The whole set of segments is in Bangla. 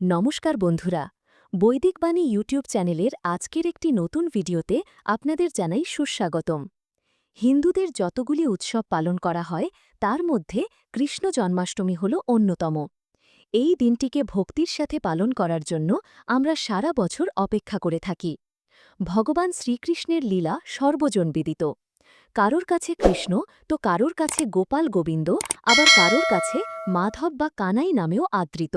নমস্কার বন্ধুরা, বৈদিক বাণী ইউটিউব চ্যানেলের আজকের একটি নতুন ভিডিওতে আপনাদের জানাই সুস্বাগতম। হিন্দুদের যতগুলি উৎসব পালন করা হয়, তার মধ্যে কৃষ্ণ জন্মাষ্টমী হল অন্যতম। এই দিনটিকে ভক্তির সাথে পালন করার জন্য আমরা সারা বছর অপেক্ষা করে থাকি। ভগবান শ্রীকৃষ্ণের লীলা সর্বজনবিদিত। কারোর কাছে কৃষ্ণ, তো কারোর কাছে গোপাল গোবিন্দ, আবার কারোর কাছে মাধব বা কানাই নামেও আদৃত।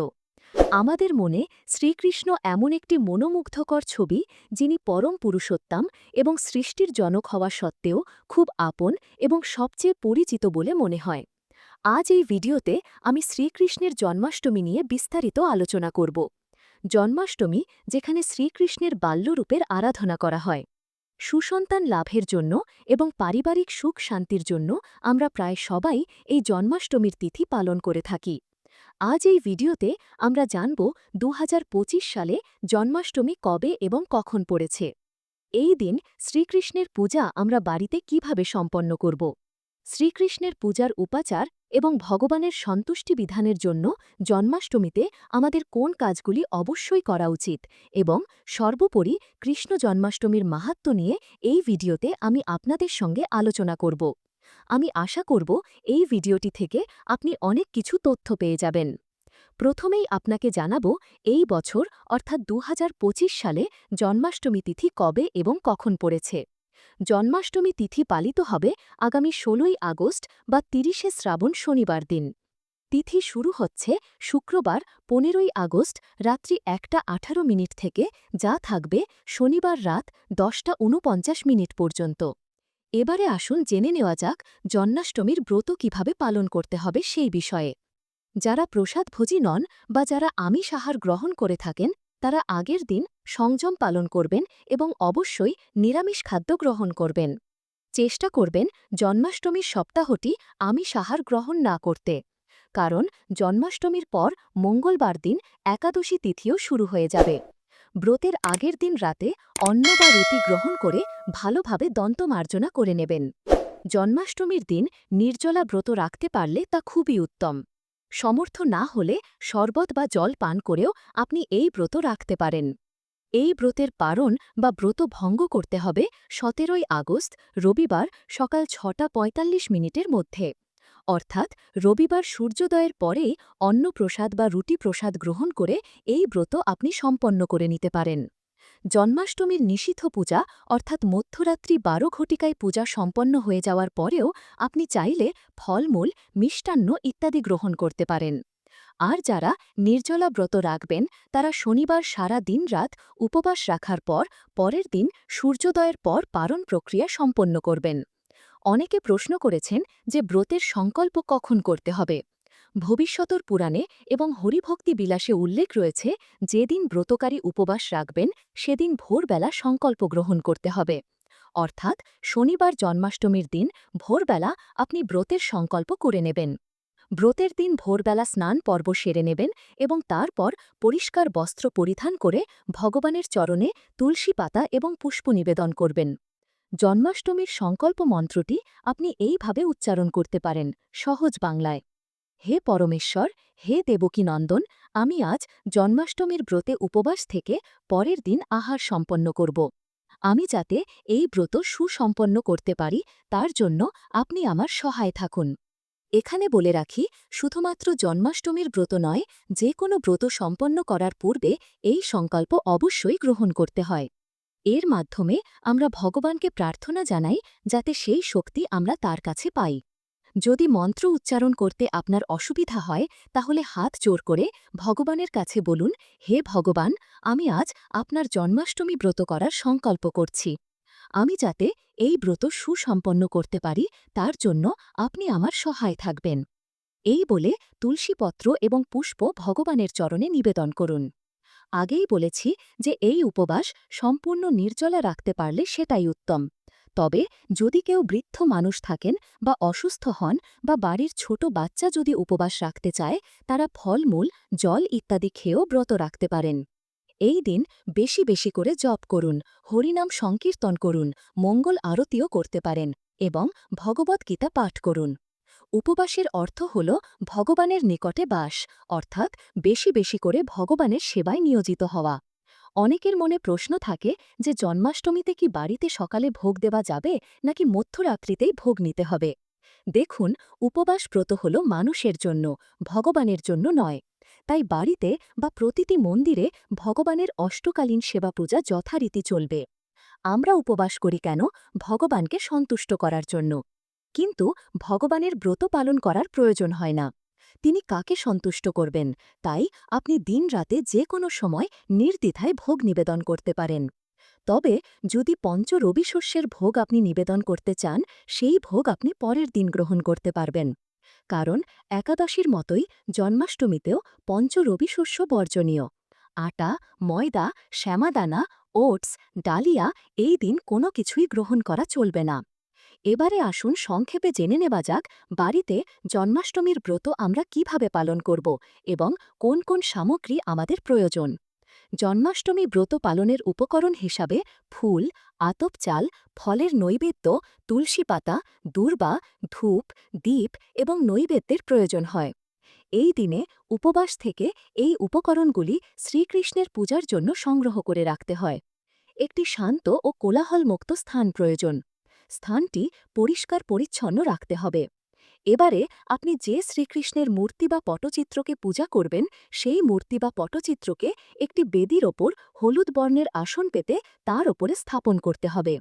আমাদের মনে শ্রীকৃষ্ণ এমন একটি মনোমুগ্ধকর ছবি, যিনি পরম পুরুষোত্তম এবং সৃষ্টির জনক হওয়া সত্ত্বেও খুব আপন এবং সবচেয়ে পরিচিত বলে মনে হয়। আজ এই ভিডিওতে আমি শ্রীকৃষ্ণের জন্মাষ্টমী নিয়ে বিস্তারিত আলোচনা করব। জন্মাষ্টমী, যেখানে শ্রীকৃষ্ণের বাল্যরূপের আরাধনা করা হয়। সুসন্তান লাভের জন্য এবং পারিবারিক সুখ শান্তির জন্য আমরা প্রায় সবাই এই জন্মাষ্টমীর তিথি পালন করে থাকি। আজ এই ভিডিওতে আমরা জানব দু হাজার পঁচিশ সালে জন্মাষ্টমী কবে এবং কখন পড়েছে। এই দিন শ্রীকৃষ্ণের পূজা আমরা বাড়িতে কীভাবে সম্পন্ন করব। শ্রীকৃষ্ণের পূজার উপাচার এবং ভগবানের সন্তুষ্টি বিধানের জন্য জন্মাষ্টমীতে আমাদের কোন কাজগুলি অবশ্যই করা উচিত এবং সর্বোপরি কৃষ্ণ জন্মাষ্টমীর মাহাত্ম নিয়ে এই ভিডিওতে আমি আপনাদের সঙ্গে আলোচনা করব। আমি আশা করব এই ভিডিওটি থেকে আপনি অনেক কিছু তথ্য পেয়ে যাবেন। প্রথমেই আপনাকে জানাব, এই বছর অর্থাৎ দু হাজার পঁচিশ সালে জন্মাষ্টমী তিথি কবে এবং কখন পড়েছে? জন্মাষ্টমী তিথি পালিত হবে আগামী ষোলোই আগস্ট বা তিরিশে শ্রাবণ শনিবার দিন। তিথি শুরু হচ্ছে শুক্রবার পনেরোই আগস্ট রাত্রি একটা আঠারো মিনিট থেকে, যা থাকবে শনিবার রাত দশটা উনপঞ্চাশ মিনিট পর্যন্ত। এবারে আসুন জেনে নেওয়া যাক জন্মাষ্টমীর ব্রত কীভাবে পালন করতে হবে সেই বিষয়ে। যারা প্রসাদভোজী নন বা যারা আমিষ আহার গ্রহণ করে থাকেন, তারা আগের দিন সংযম পালন করবেন এবং অবশ্যই নিরামিষ খাদ্য গ্রহণ করবেন। চেষ্টা করবেন জন্মাষ্টমীর সপ্তাহটি আমিষ আহার গ্রহণ না করতে। কারণ জন্মাষ্টমীর পর মঙ্গলবার দিন একাদশী তিথিও শুরু হয়ে যাবে। ব্রতের আগের দিন রাতে অন্ন বা রুটি গ্রহণ করে ভালোভাবে দন্তমার্জনা করে নেবেন। জন্মাষ্টমীর দিন নির্জলা ব্রত রাখতে পারলে তা খুবই উত্তম। সমর্থ না হলে শরবত বা জল পান করেও আপনি এই ব্রত রাখতে পারেন। এই ব্রতের পারণ বা ব্রত ভঙ্গ করতে হবে সতেরোই আগস্ট, রবিবার সকাল ছটা পঁয়তাল্লিশ মিনিটের মধ্যে। অর্থাৎ রবিবার সূর্যোদয়ের পরেই অন্নপ্রসাদ বা রুটি প্রসাদ গ্রহণ করে এই ব্রত আপনি সম্পন্ন করে নিতে পারেন। জন্মাষ্টমীর নিষিদ্ধ পূজা অর্থাৎ মধ্যরাত্রি বারো ঘটিকায় পূজা সম্পন্ন হয়ে যাওয়ার পরেও আপনি চাইলে ফলমূল, মিষ্টান্ন ইত্যাদি গ্রহণ করতে পারেন। আর যারা নির্জলা ব্রত রাখবেন, তারা শনিবার সারা দিন রাত উপবাস রাখার পর পরের দিন সূর্যোদয়ের পর পারণ প্রক্রিয়া সম্পন্ন করবেন। অনেকে প্রশ্ন করেছেন যে ব্রতের সংকল্প কখন করতে হবে। ভবিষ্যতর পুরাণে এবং হরিভক্তি বিলাসে উল্লেখ রয়েছে, যেদিন ব্রতকারী উপবাস রাখবেন, সেদিন ভোরবেলা সংকল্প গ্রহণ করতে হবে। অর্থাৎ শনিবার জন্মাষ্টমীর দিন ভোরবেলা আপনি ব্রতের সংকল্প করে নেবেন। ব্রতের দিন ভোরবেলা স্নান পর্ব সেরে নেবেন এবং তারপর পরিষ্কার বস্ত্র পরিধান করে ভগবানের চরণে তুলসী পাতা এবং পুষ্প নিবেদন করবেন। জন্মাষ্টমীর সংকল্প মন্ত্রটি আপনি এইভাবে উচ্চারণ করতে পারেন, সহজ বাংলায়। হে পরমেশ্বর, হে দেবকী নন্দন আমি আজ জন্মাষ্টমীর ব্রতে উপবাস থেকে পরের দিন আহার সম্পন্ন করব। আমি যাতে এই ব্রত সুসম্পন্ন করতে পারি, তার জন্য আপনি আমার সহায় থাকুন। এখানে বলে রাখি, শুধুমাত্র জন্মাষ্টমীর ব্রত নয়, যে কোনো ব্রত সম্পন্ন করার পূর্বে এই সংকল্প অবশ্যই গ্রহণ করতে হয়। এর মাধ্যমে আমরা ভগবানকে প্রার্থনা জানাই যাতে সেই শক্তি আমরা তার কাছে পাই। যদি মন্ত্র উচ্চারণ করতে আপনার অসুবিধা হয়, তাহলে হাত জোর করে ভগবানের কাছে বলুন, হে ভগবান, আমি আজ আপনার জন্মাষ্টমী ব্রত করার সংকল্প করছি। আমি যাতে এই ব্রত সুসম্পন্ন করতে পারি, তার জন্য আপনি আমার সহায় থাকবেন। এই বলে তুলসীপত্র এবং পুষ্প ভগবানের চরণে নিবেদন করুন। আগেই বলেছি যে এই উপবাস সম্পূর্ণ নির্জলা রাখতে পারলে সেটাই উত্তম। তবে যদি কেউ বৃদ্ধ মানুষ থাকেন বা অসুস্থ হন বা বাড়ির ছোট বাচ্চা যদি উপবাস রাখতে চায়, তারা ফলমূল, জল ইত্যাদি খেয়েও ব্রত রাখতে পারেন। এই দিন বেশি বেশি করে জপ করুন, হরিনাম সংকীর্তন করুন, মঙ্গল আরতিও করতে পারেন এবং ভগবদ্গীতা পাঠ করুন। উপবাসের অর্থ হল ভগবানের নিকটে বাস, অর্থাৎ বেশি বেশি করে ভগবানের সেবায় নিয়োজিত হওয়া। অনেকের মনে প্রশ্ন থাকে যে জন্মাষ্টমীতে কি বাড়িতে সকালে ভোগ দেওয়া যাবে, নাকি মধ্যরাত্রিতেই ভোগ নিতে হবে? দেখুন, উপবাস ব্রত হল মানুষের জন্য, ভগবানের জন্য নয়। তাই বাড়িতে বা প্রতিটি মন্দিরে ভগবানের অষ্টকালীন সেবা পূজা যথারীতি চলবে। আমরা উপবাস করি কেন? ভগবানকে সন্তুষ্ট করার জন্য। কিন্তু ভগবানের ব্রত পালন করার প্রয়োজন হয় না। তিনি কাকে সন্তুষ্ট করবেন? তাই আপনি দিনরাতে যে কোনো সময় নির্দ্বিধায় ভোগ নিবেদন করতে পারেন। তবে যদি পঞ্চ রবি শস্যের ভোগ আপনি নিবেদন করতে চান, সেই ভোগ আপনি পরের দিন গ্রহণ করতে পারবেন। কারণ একাদশীর মতোই জন্মাষ্টমীতেও পঞ্চ রবি শস্য বর্জনীয়। আটা, ময়দা, শ্যামাদানা, ওটস, ডালিয়া এই দিন কোনো কিছুই গ্রহণ করা চলবে না। এবারে আসুন সংক্ষেপে জেনে নেওয়া যাক বাড়িতে জন্মাষ্টমীর ব্রত আমরা কীভাবে পালন করব এবং কোন কোন সামগ্রী আমাদের প্রয়োজন। জন্মাষ্টমী ব্রত পালনের উপকরণ হিসাবে ফুল, আতপ চাল, ফলের নৈবেদ্য, তুলসী পাতা, দূর্বা, ধূপ দ্বীপ এবং নৈবেদ্যের প্রয়োজন হয়। এই দিনে উপবাস থেকে এই উপকরণগুলি শ্রীকৃষ্ণের পূজার জন্য সংগ্রহ করে রাখতে হয়। একটি শান্ত ও কোলাহলমুক্ত স্থান প্রয়োজন। স্থানটি পরিষ্কার পরিচ্ছন্ন রাখতে হবে। এবারে আপনি যে শ্রীকৃষ্ণের মূর্তি বা পটচিত্রকে পূজা করবেন, সেই মূর্তি বা পটচিত্রকে একটি বেদির ওপর হলুদ বর্ণের আসন পেতে তার ওপরে স্থাপন করতে হবে।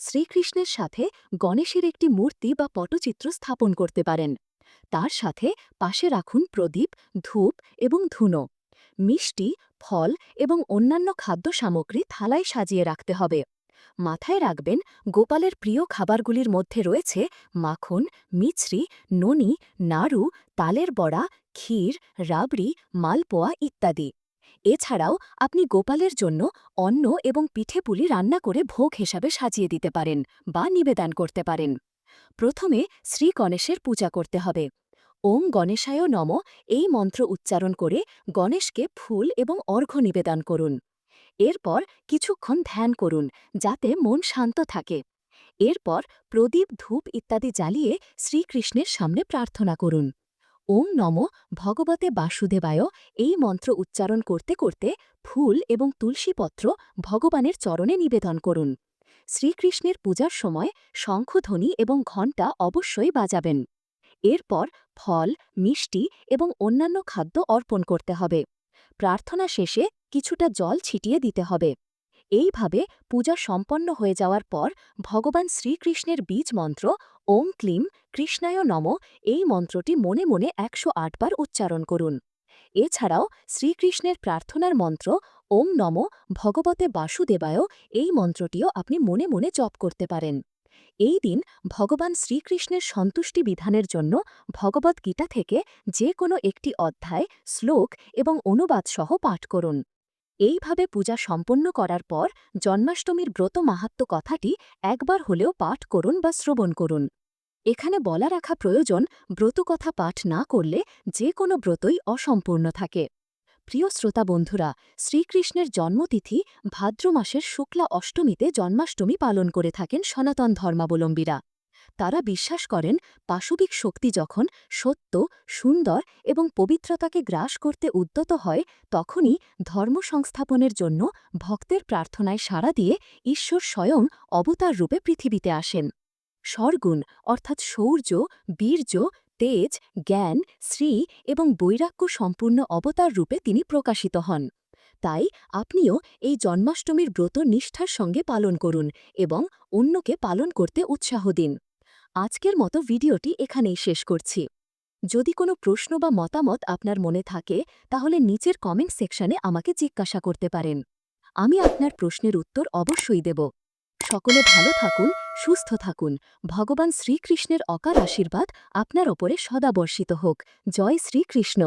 শ্রীকৃষ্ণের সাথে গণেশের একটি মূর্তি বা পটচিত্র স্থাপন করতে পারেন। তার সাথে পাশে রাখুন প্রদীপ, ধূপ এবং ধুনো। মিষ্টি, ফল এবং অন্যান্য খাদ্য সামগ্রী থালায় সাজিয়ে রাখতে হবে। মাথায় রাখবেন, গোপালের প্রিয় খাবারগুলির মধ্যে রয়েছে মাখন, মিছরি, ননি, নাড়ু, তালের বড়া, ক্ষীর, রাবড়ি, মালপোয়া ইত্যাদি। এছাড়াও আপনি গোপালের জন্য অন্ন এবং পিঠেপুলি রান্না করে ভোগ হিসাবে সাজিয়ে দিতে পারেন বা নিবেদন করতে পারেন। প্রথমে শ্রী গণেশের পূজা করতে হবে। ওম গণেশায় নম। এই মন্ত্র উচ্চারণ করে গণেশকে ফুল এবং অর্ঘ্য নিবেদন করুন। এরপর কিছুক্ষণ ধ্যান করুন, যাতে মন শান্ত থাকে। এরপর প্রদীপ, ধূপ ইত্যাদি জ্বালিয়ে শ্রীকৃষ্ণের সামনে প্রার্থনা করুন। ওম নম ভগবতে বাসুদেবায়। এই মন্ত্র উচ্চারণ করতে করতে ফুল এবং তুলসীপত্র ভগবানের চরণে নিবেদন করুন। শ্রীকৃষ্ণের পূজার সময় শঙ্খধ্বনি এবং ঘণ্টা অবশ্যই বাজাবেন। এরপর ফল, মিষ্টি এবং অন্যান্য খাদ্য অর্পণ করতে হবে। প্রার্থনা শেষে কিছুটা জল ছিটিয়ে দিতে হবে। এইভাবে পূজা সম্পন্ন হয়ে যাওয়ার পর ভগবান শ্রীকৃষ্ণের বীজ মন্ত্র, ওম ক্লিম, কৃষ্ণায় নম, এই মন্ত্রটি মনে মনে একশো বার উচ্চারণ করুন। এছাড়াও শ্রীকৃষ্ণের প্রার্থনার মন্ত্র, ওম নম, ভগবতে বাসুদেবায় এই মন্ত্রটিও আপনি মনে মনে জপ করতে পারেন। এই দিন ভগবান শ্রীকৃষ্ণের সন্তুষ্টি বিধানের জন্য ভগবদ্গীতা থেকে যে কোনো একটি অধ্যায়, শ্লোক এবং অনুবাদ সহ পাঠ করুন। এইভাবে পূজা সম্পন্ন করার পর জন্মাষ্টমীর ব্রত মাহাত্ম কথাটি একবার হলেও পাঠ করুন বা শ্রবণ করুন। এখানে বলা রাখা প্রয়োজন, ব্রতকথা পাঠ না করলে যে কোনো ব্রতই অসম্পূর্ণ থাকে। প্রিয় শ্রোতা বন্ধুরা, শ্রীকৃষ্ণের জন্মতিথি ভাদ্র মাসের শুক্লা অষ্টমীতে জন্মাষ্টমী পালন করে থাকেন সনাতন ধর্মাবলম্বীরা। তারা বিশ্বাস করেন পাশবিক শক্তি যখন সত্য, সুন্দর এবং পবিত্রতাকে গ্রাস করতে উদ্যত হয়, তখনই ধর্ম সংস্থাপনের জন্য ভক্তের প্রার্থনায় সাড়া দিয়ে ঈশ্বর স্বয়ং অবতার রূপে পৃথিবীতে আসেন। স্বরগুণ অর্থাৎ শৌর্য বীর্য, তেজ, জ্ঞান, শ্রী এবং বৈরাগ্য সম্পূর্ণ অবতার রূপে তিনি প্রকাশিত হন। তাই আপনিও এই জন্মাষ্টমীর ব্রত নিষ্ঠার সঙ্গে পালন করুন এবং অন্যকে পালন করতে উৎসাহ দিন। আজকের মতো ভিডিওটি এখানেই শেষ করছি। যদি কোনো প্রশ্ন বা মতামত আপনার মনে থাকে, তাহলে নিচের কমেন্ট সেকশনে আমাকে জিজ্ঞাসা করতে পারেন। আমি আপনার প্রশ্নের উত্তর অবশ্যই দেব। সকলে ভালো থাকুন, সুস্থ থাকুন। ভগবান শ্রীকৃষ্ণের অকার আশীর্বাদ আপনার ওপরে সদাবর্ষিত হোক। জয় শ্রীকৃষ্ণ।